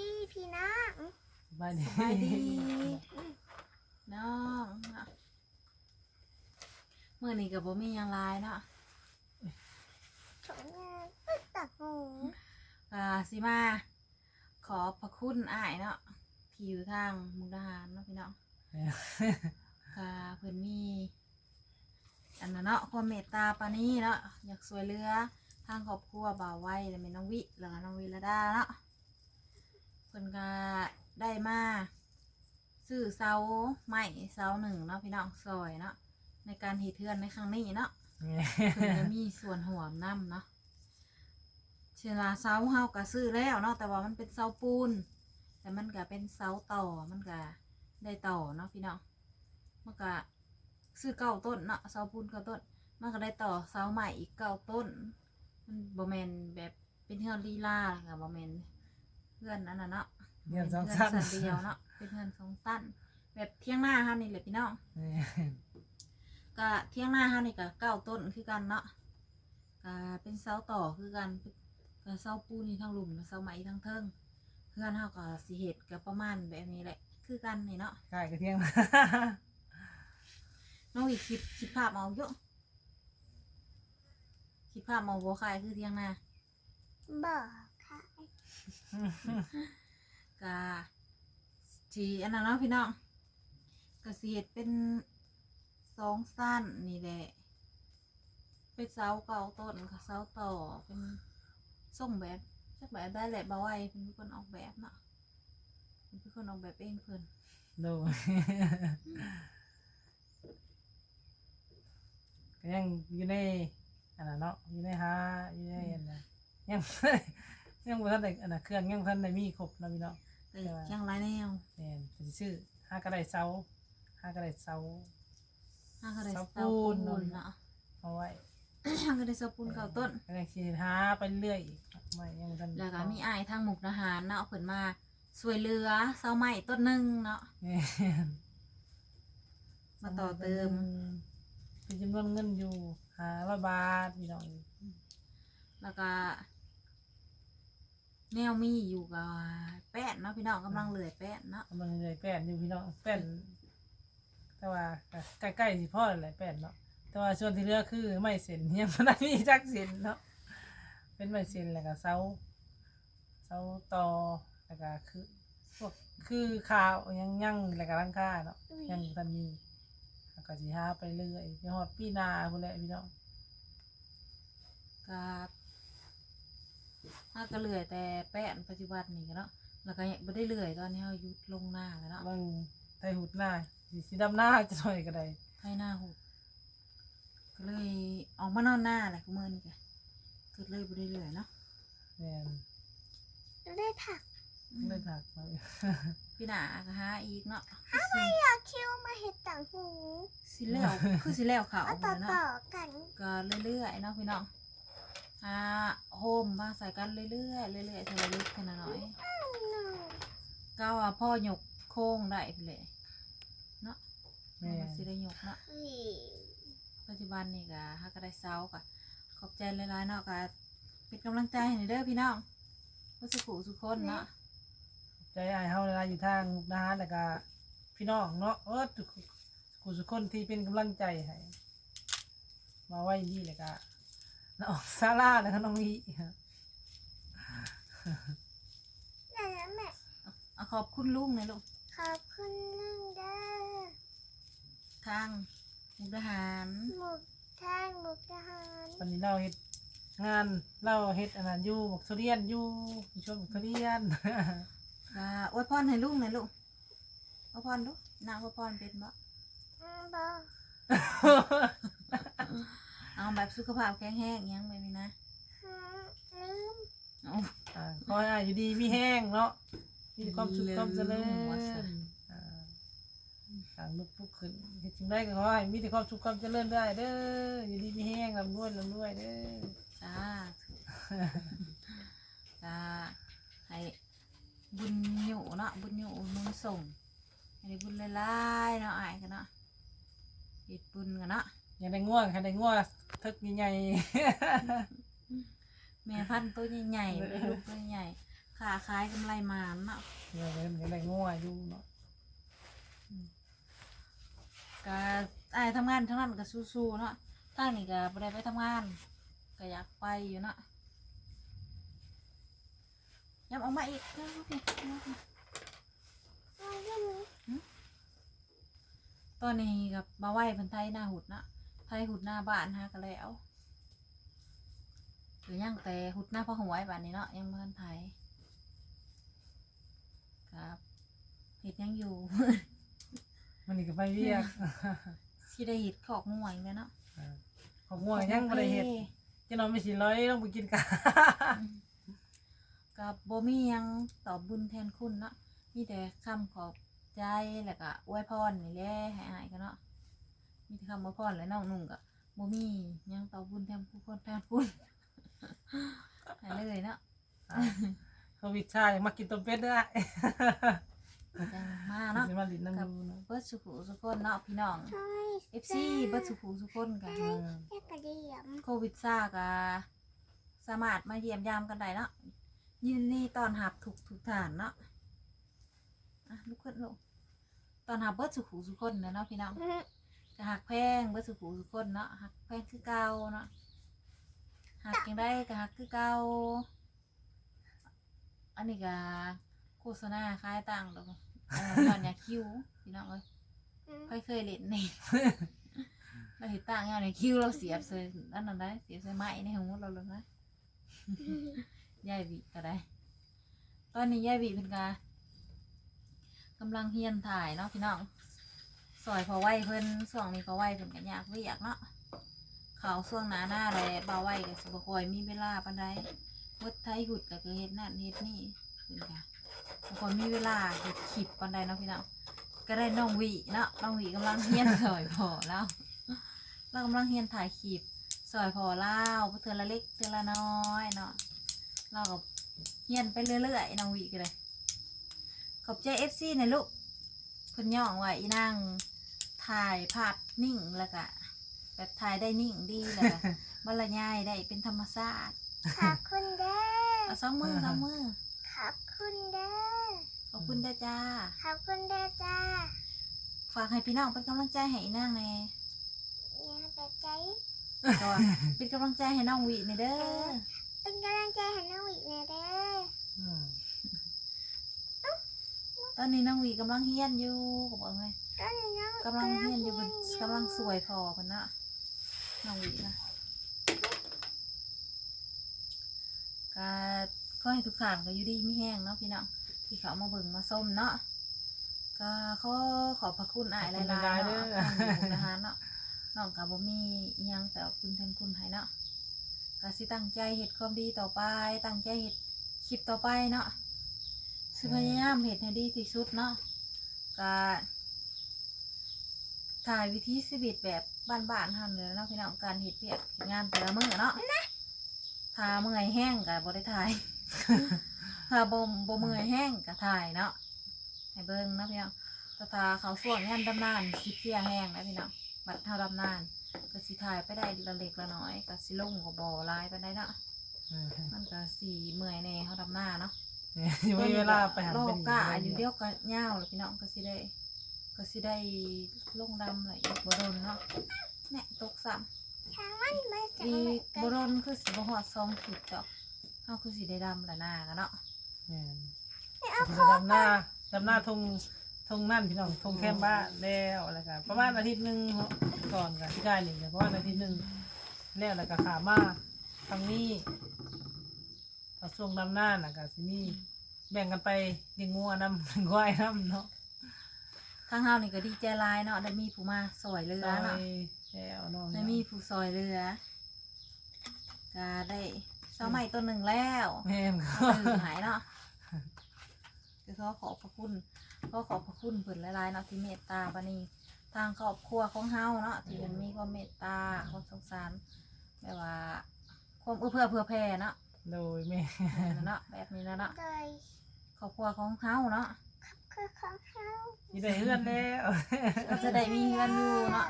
ดีพี่น้องสบายดีสบายดี น้องเนาะมื่อนี้กับบ่มีหยังหลายเนาะชมงานปึ๊กตักหูอ่าสิมา ขอพระคุณอ้ายเนาะที่อยู่ทางมุกดาหารเนาะพี่น้องค่ะเพิ่นมี อันนั้นเนาะความเมตตาปานนี้เนาะอยากสวยเรือทางครอบครัวบ่าวไว้แล้วแม่น้องวิแล้วก็น้องวิรดาเนาะเพิ่นก็ได้มาซื้อเสาไม้เสาหนึ่งเนาะพี่น้องซอยเนาะในการเฮ็ดเทือนในครั้งนี้เนาะเพิ่นก็มีส่วนหัวน้ำเนาะเชลาเสาเฮาก็ซื้อแล้วเนาะแต่ว่ามันเป็นเสาปูน แต่มันก็เป็นเสาต่อมันก็ได้ต่อเนาะพี่น้องมันก็ซื้อเก้าต้นเนาะเสาปูนเก้าต้น มันก็ได้ต่อเสาใหม่อีกเก้าต้นมันบ่แมนแบบเป็นเฮือนลีลาค่ะบ่แมนเพื่อนนั่นน่ะเนาะเรียนสองเพื่สั้นสันเดียวเนาะเป็นเฮือนสองสั้นแบบเที่ยงหน้าเฮานี่แหละพี่น้องนี่ก็เที่ยงหน้าเฮานี่ก็เก้าต้นคือกันเนาะก็เป็นเสาต่อคือกันก็เสาปูนี่ทั้งหลุมเสาไม้ทั้งเทิงเพื่อนเฮาก็สิเฮ็ดก็ประมาณแบบนี้แหละ คือกันนี่เนาะใกล้กระเทียมน้องอีกคิดคิดภาพเอาอยู่คิดภาพเอาบ่คายคือเที่ยงหน้าบอ กะกะสีอันนั้นเนาะพี่น้องกะสีเฮ็ดเป็นสองสั้นนี่แหละ เป็นเสาเก่าต้นกับเสาต่อเป็นส่งแบบจักแบบได้แหละบ่าไว้เป็นคนออกแบบเนาะเป็นคนออกแบบเองเพิ่นดูก็ยังอยู่ในอันนั้นเนาะอยู่ในหาอยู่ในอันนั้นยัง ยังบ่ทันได้อันนั้นเครื่องยังบ่ทันได้มีครบเนาะพี่เนาะแต่ยังหลายแนวแม่นเป็นชื่อหากระไดเสาหากระไดเสา ห้างก็ได้เสาเสาปูปูนนเนาะ เนาะเอาไว้ห้างก็ได้เสาปูนเก่าต้น ก็ยังสิหาไปเรื่อยอีกไม่ยังบ่ทันแล้วก็มีอ้ายทางมุกดาหารเนาะเพิ่นมาสวยเรือเสาไม้ต้นหนึงเนาะแม่น มาต่อเติม เป็นจำนวนเงินอยู่ห้าร้อยบาทพี่น้องแล้วก็ แนวมีอยู่กับแป้นเนาะพี่น้องกำลังเลื่อยแป้นเนาะกำลังเลยแป้นอยู่พี่น้องแป้นแต่ว่าใกล้ๆสิพ่อแหละแป้นเนาะแต่ว่าส่วนที่เหลือคือไม่เส้นยังไม่ได้มีจักเส้นเนาะเป็นไม่เส้นแล้วก็เสาเสาต่อแล้วก็คือพวกคือข่าวยังยังแล้วก็ร่างค่าเนาะยังบ่ทันมีแล้วก็สิหาไปเรื่อยไปฮอดปีหน้าพุ่นแหละพี่น้อง กับ ถ้าก็เลื่อยแต่แป้นปัจจุบันนี่ก็เนาะแล้วก็ยังไม่ได้เลื่อยตอนนี้เรายุดลงหน้าแล้วเนาะเบิ่งไทยหุดหน้าสิสิดำหน้าจะหน่อยก็ได้ให้หน้าหุบก็เลยออกมานอนหน้าแหละกูเมื่อนี่แกก็เลยไม่ได้เลื่อยเนาะแม่นได้ผักอืมเลยผักมาพี่หนาก็หาอีกเนาะอยากคิวมาเห็ดต่างหูสิแล้วคือสิแล้วเขาเอาเลต่อยเนาะต่อกันก็เรื่อยๆเนาะพี่น้อง อ่าโฮมมาใส่กันเรื่อยๆเรื่อยๆทีละเล็กทีละน้อยหนึ่งก็ว่าพ่อยกโค้งได้ไปเลยเนาะแม่มันสิได้ยกเนาะสี่ปัจจุบันนี่ก็ฮักก็ได้เซาก็ขอบใจหลายๆเนาะก็เป็นกำลังใจให้หน่อยเด้อพี่น้องผู้สุขุสุขคนเนาะใจอายเฮาเวลาอยู่ทางมุกดาหารแล้วก็พี่น้องเนาะเออทุกผู้สุกคนที่เป็นกำลังใจให้มาไว้นี่แล้วก็ น้องซาร่าแล้วก็น้องอีนั่นแหละแม่เอาขอบคุณลุงหนะลูกขอบคุณนึ่งเด้อทางมุกดาหารหมุกทางหมุกทหารวันนี้เราเฮ็ดงานเราเฮ็ดอันนั้นอยู่บักทุเรียนอยู่อยู่ช่วงบักทุเรียนก็อวยพรให้ลุงหน่อยลูกอวยพรดูนางอวยพรเป็นบ่อืมบอเอาแบบ สุขภาพแข็งแรงยังแบบนี้นะอืมลืมเอาอ่าขอให้อายอยู่ดีมีแห้งเนาะมีแต่ความสุขความเจริญว่าซะอ่าต่างลุกลุกขึ้นเฮ็ดจังไดก็ขอให้มีแต่ความสุขความเจริญได้เด้ออยู่ดีมีแห้งลำรวยลำรวยเด้อจ้าจ้าให้บุญอยู่เนาะบุญอยู่นุนส่งให้ได้บุญหลายๆเนาะอายกันเนาะเฮ็ดบุญกันเนาะ ยังได้ง่วงใครได้ง่วงทึกใหญ่แม่พันธุ์ตัวใหญ่ๆไม่ได้ลูกตัวใหญ่ขาขายกำไรมาเนาะเงินเงินได้งัวอยู่เนาะก็ไอ้ายทำงานทั้งนั้นก็สู้ๆเนาะทางนี้ก็บ่ได้ไปทำงานก็อยากไปอยู่เนาะยับออกมาอีกเร็วๆพี่เร็วๆพี่เอาเรื่องนี้ตอนนี้กับมาไหว้เพันไทยหน้าหุดเนาะ ไทยหุดหน้าบ้านฮะก็แล้วหรือยังแต่หุดหน้าพ่อหวยบ้านนี้เนาะยังเพิ่นไทยครับเห็ดยังอยู่มันนี่ก็ไปเวียกที่ได้เห็ดขอกงวยเลยเนาะของงัวยังบ่ได้เฮ็ดจะนอนไม่สิร้อยต้องไปกินกากับโบมีหยังตอบบุญแทนคุณเนาะมีแต่คำขอบใจแล้วก็อวยพรนี่แหละให้อายกันเนาะ มีแต่คำอวยพรและน้องนุ่งกับโบมีหยังตอบบุญแทนผู้คนแทนคุณให้เลยเนาะโควิดชาอยากมากินต้มเป็ดเด้อจังมาเนาะ สิมาลิ้นน้ำดูเนาะเบิร์ดสุขุสุคนเนาะพี่น้อง ใช่เอฟซีเบิร์ดสุขุสุคนกันเออแค่กระเดียมโควิดซ่าก็สามารถมาเยี่ยมยามกันได้เนาะยินดีตอนหับถูกทุกฐานเนาะอะลุกขึ้นลูกตอนหับเบิร์ดสุขุสุคนเนาะพี่น้องจะหักแพงเบิดสุขุสุคนเนาะหักแพงคือเก่าเนาะหักยังได้ก็หักคือเก่าอันนี้ก็โฆษณาขายตังค์ดอกเออตอนอยากคิวพี่น้องเอ้ยใครเคยเล่นนี่เราเห็นตังค์เอาในคิวเราเสียบใส่อันนั้นได้เสียบใส่ไม้ในหูเราเลยนะยายบีก็ได้ ตอนนี้ยายบีเป็นกากำลังเฮียนถ่ายเนาะพี่น้อง ซอยพอไหวเพิ่นช่วงนี้พอไหวเพิ่นก็ยากเวียกเนาะเขาช่วงหน้าหน้าแลเบาไหวก็สิบ่ค่อยมีเวลาปานใดวดไทยหุดก็คือเฮ็ดนั่นเฮ็ดนี่เพิ่นก็บ่ค่อยมีเวลาเฮ็ดคลิปปานใดเนาะพี่น้องก็ได้น้องวีเนาะน้องวีกำลังเฮียนซอยพอแล้วเรากำลังเฮียนถ่ายคลิปซอยพอเล่าเทื่อละเล็กเทื่อละน้อยเนาะเราก็เฮียนไปเรื่อยๆน้องวีก็เลยขอบใจ FC นะลูกเพิ่นย่องไว่าอีนาง ถ่ายภาพนิ่งแล้วก็แบบถ่ายได้นิ่งดีแล้วก็บรรยายได้เป็นธรรมชาติขอบคุณเด้อเอาสองมือสองมือขอบคุณเด้อขอบคุณเด้อจ้าขอบคุณเด้อจ้าฝากให้พี่น้องเป็นกำลังใจให้อีนางแหน่อย่าแบบใจก็ว่าเป็นกำลังใจให้น้องวิในเด้อเป็นกำลังใจให้น้องวิกนะเด้ออืม ตอนนี้น้องวิกำลังเฮียนอยู่ก็บอกไงก็เลยน้องกำลังเฮียนอยู่เพิ่นกำลังสวยพอเพิ่นเนาะน้องวินะก็ขอให้ทุกท่านก็อยู่ดีไม่แห้งเนาะพี่น้องที่เขามาเบิ่งมาส้มเนาะก็ขอขอบพระคุณอายหลายๆเนาะทางอยู่มุกดาหารเนาะน้องกับบ่มีอิหยังแต่ว่าคุณแทนคุณให้เนาะก็สิตั้งใจเฮ็ดความดีต่อไป ตั้งใจเฮ็ดคลิปต่อไปเนาะ สิพยายามเฮ็ดให้ดีที่สุดเนาะก็ถ่ายวิธีชีวิตแบบบ้านๆหั่นเลยเนาะพี่น้องการเฮ็ดเวียกเฮ็ดงานแต่ละมื้อเนาะถ้าเมื่อยแห้งก็บ่ได้ถ่ายถ้าบ่บ่เมื่อยแห้งก็ถ่ายเนาะให้เบิ่งเนาะพี่น้องแตาตาเขาส่วนงานดำนานสิเพลียแห้งนะพี่น้องบัดเท่าดำนานก็สิถ่ายไปได้ละเล็กละน้อยก็สิลงก็บ่หลายไปได้เนาะเออมันก็สิเมื่อยแน่เฮาดำหน้าเนาะเนี่ ยยังไม่มีเวลาไปหันโลไปกนี่กะอยู่เดียวก็ยาวแล้วพี่น้องก็สิได้ ก็สิได้ลงดำอะไรอีกบ่โดนเนาะแน่ตกซ้ำทางมันมาจากอีไหนกกันบ่โดนคือสิบ่ฮอด2ขีดดอกเฮาคือสิได้ดำละหน้ากันเนาะเนี่ยจะดำหน้าดำหน้าทงทงนั่นพี่น้องทงแคมบ้านแล้วอะไรกันประมาณอาทิตย์หนึ่งก่อนกับที่ได้หนึ่งประมาณอาทิตย์หนึ่งแล้วแล้วก็ขามาทางนี้ เอาช่วงดำหน้าน่ะกับสินี่แบ่งกันไปเลี้ยงงัวน้ำเลี้ยงควายน้ำเนาะทางเฮานี่ก็ดีใจหลายเนาะได้มีผู้มาสวยเรือซอยเนาะแล้วเนาะได้มีผู้ซอยเรือก็ได้เสาใหม่ตัวหนึ่งแล้วแม่นเอาตื่นหายเนาะก็ขอขอบพระคุณก็ขอบพระคุณเพิ่นหลายๆเนาะที่เมตตาปานีทางครอบครัวของเฮาเนาะที่มันมีความเมตตาความสงสารแบบว่าความเอื้อเพื่อเผื่อแผ่เนาะ โดยแม่เนาะแบบนี้นะเนาะโดยครอบครัวของเฮาเนาะคือของเขาที่ได้เฮือนแล้วก็จะได้มีเงินอยู่เนาะ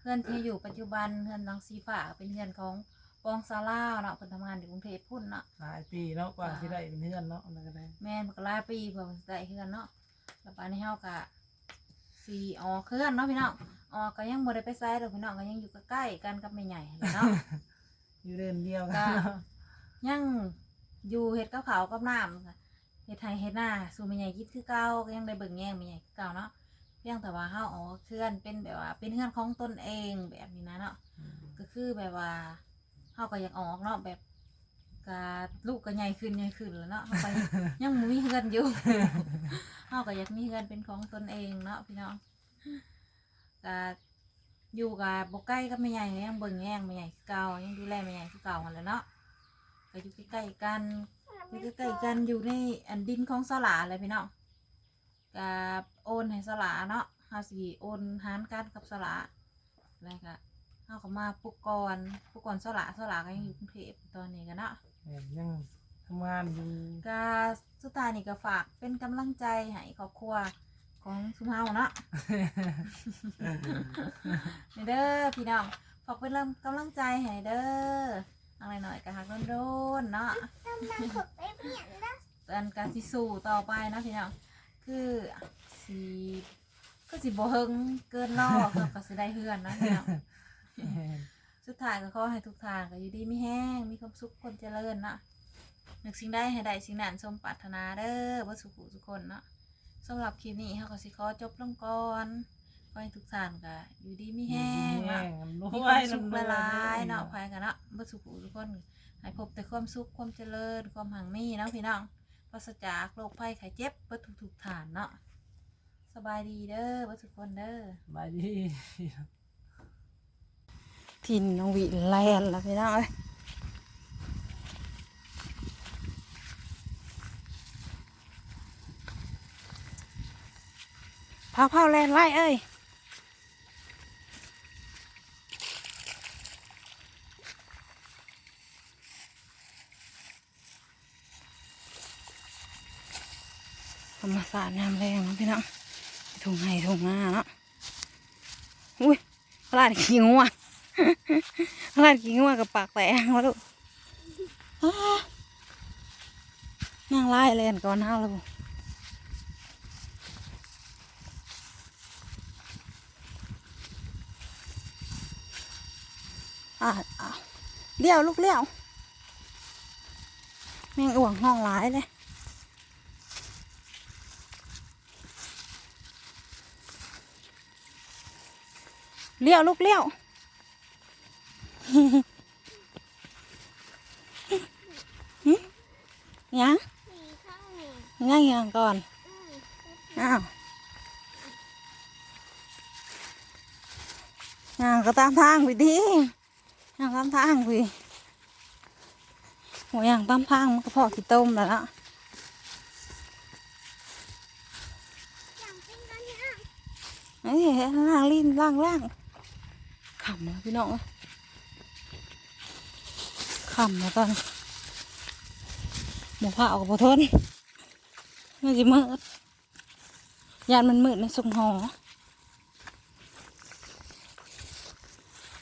เพื่อนที่อยู่ปัจจุบันเพื่อนน้องสีฟ้าเป็นเพื่อนของปปองซาลาวเนาะเพิ่นทำงานอยู่กรุงเทพพุ่นเนาะหลายปีเนาะกว่าสิได้เป็นเพื่อนเนาะนั่นก็ได้แม่นมันก็หลายปีเพื่อมันสิได้เฮือนเนาะแล้วปานนี้เฮาก็สิออกเฮือนเนาะพี่น้องออกก็ยังบ่ได้ไปไสดอกพี่น้องก็ยังอยู่ใกล้ๆกันกับแม่ใหญ่หั่นแหละเนาะอยู่เดินเดียวกันก็เนาะ ยังอยู่เฮ็ดกับข้าวกับน้ำค่ะเฮ็ดไทยเฮ็ดหน้าสู่แม่ใหญ่กินคือเก่าก็ยังได้เบิ่งแย่งม่ใหญ่คือเก่าเนาะเพียงแต่ว่าเฮาออกเฮือนเป็นแบบว่า เป็นเฮือนของตนเองแบบนี้นะเนาะก็คือแบบว่าเฮาก็อยากออกเนาะแบบกาลูกก็ใหญ่ขึ้นใหญ่ขึ้นแล้วเนาะเฮาก็ยังบ่มีเฮือนอยู่ เฮาก็อยากมีเฮือนเป็นของตนเองเนาะพี่น้องก็อยู่กับบ่ใกล้กับแม่ใหญ่ยังเบิ่งแย่งแม่ใหญ่คือเก่ายังดูแลแม่ใหญ่คือเก่าหั่นแหละเนาะ ก็อยู่ใกล้ๆกันอยู่ใกล้ๆกันอยู่ในอันดินของสลาเลยพี่น้องก็โอนให้สลาเนาะเฮาสิโอนหารกันกับสลาแล้วก็เขาก็มาปุกกรปุกกรสละสละก็ยังอยู่กรุงเทพตอนนี้กันเนาะแม่นยังทำงานอยู่ก็สุดท้ายนี่ก็ฝากเป็นกำลังใจให้ครอบครัวของสุมเฮาเนาะ นี่เด้อพี่น้องฝากเป็นกำลังใจให้เด้อ อะไรหน่อยๆก็หักโดนๆเนาะกำลังขุดไปเปลี่ยนนะเป็นการสิสู่ต่อไปเนาะพี่น้องคือสีก็สิบ่เฮิงเกินรอบเราก็สิได้เฮือนเนาะพี่น้องแม่นสุดท้ายก็ขอให้ทุกทางก็อยู่ดีไม่แห้งมีความสุขคนเจริญเนาะนึกสิ่งใดให้ได้สิ่งนั้นสมปรารถนาเด้อบ่สุขุทุกคนเนาะสำหรับคลิปนี้เฮาก็สิขอจบลงก่อน ขอให้ทุกท่านก็อยู่ดีไม่แห้งแห้เนาะงมีความสุขหลายๆเนาะภายกันเนาะบ่สุขุทุกคนให้พบแต่ความสุขความเจริญความหังมีเนาะพี่น้องปราศจากโรคภัยไข้เจ็บเบ่ทุกๆฐานเนาะสบายดีเด้อบ่ทุกคนเด้อสบายดีทินน้องวิแลนแล้วพี่น้องเอ้ยพาเผาแลนไล่เอ้ย รมศาสตร์น้ำแรงนาะพี่น้องถุงไห้ถุงงาเนาะอุ้ยพลาดขี้งัวขนาดกินว่ากับปากแตกมาลูกนั่งไล่เล่นก่อนห้าล้วบุอ่าอ่าเลี้ยวลูกเลี้ยวแม่งอ่วงห้องหลายเลย เลี้ยวลูกเลี้ยวยังสีข้างนี้ยังยังก่อนอืมอ้าวยังก็ตามทางไปดิยังตามทางไปโหัวยังตามทางมันก็พอกี่ต้มแล้วล่ะอย่างเป็นกันนะเอ้ยล่างลิ้นล่างล่าง ขำแล้วพี่น้องเอ้ยขำแล้วตอนหมูผ้าออกมาทนไม่จิมืดยานมันมืดในทรงหอ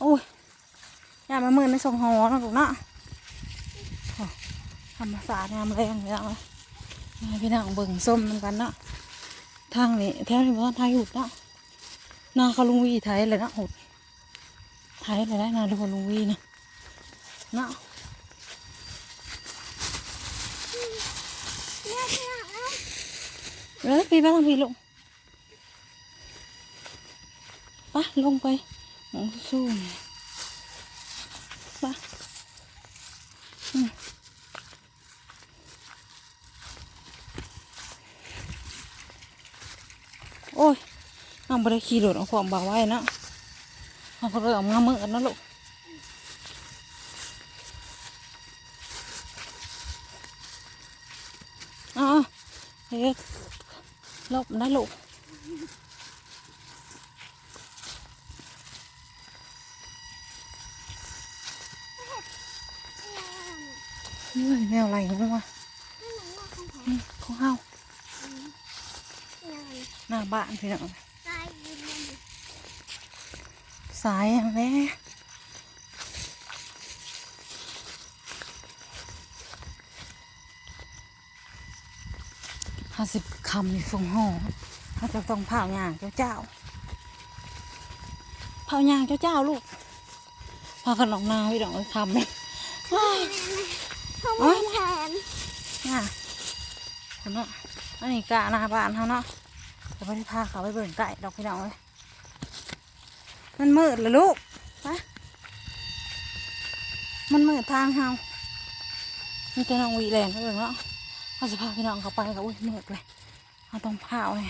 โอ้ยยานมันมืดในทรงหอนะลูกนะโอ้ธรรมศาสตร์งามแรงเลยเอาให้พี่น้องเบิ่งส้มนำกันเนาะทางนี้แถวนี้ว่าไทยหุดเนาะนาเขาลุงวีไทยเลยนะหุด ไทยเลยได้นาดูลุงวีนะเนาะเอกเลือกเอาเอ้ยพี่ไปทางพี่ลงไปลงไปมองสู้ๆนี่ไปอืมโอ้ยน้องบ่ได้ขี่รถเอาของบ่าไว้นะ เขาก็เลยเออกมาเมื่อนะลูกอ๋อเฮ้ยลบนะลูกเฮ้ยแมวอะไรของวะนี่มันว่าของผมนี่ของเฮายังไงหน้าบ้านพี่น้อง สายอย่าแรกห้าสิบคำอยู่สงหอเขาจะต้องเผาหยางเจ้าเจ้าเผาหยางเจ้าเจ้าลูกพาขนงนาพี่ดอกเลยคำเลยทำไมแทนน่ะคนเนาะอันนี้กะนาบานเขาเนาะแต่ไม่ได้พาเขาไปเบิ่งไก่ดอกพี่ดอกเลย มันมืดเลยลูกไปมันมืดทางเฮามีแต่น้องวีแลนด์ไปเบิ่งเนาะเขาจะพาพี่น้องเขาไปกับอุ้ยมืดเลยเขาต้องพาเอาไง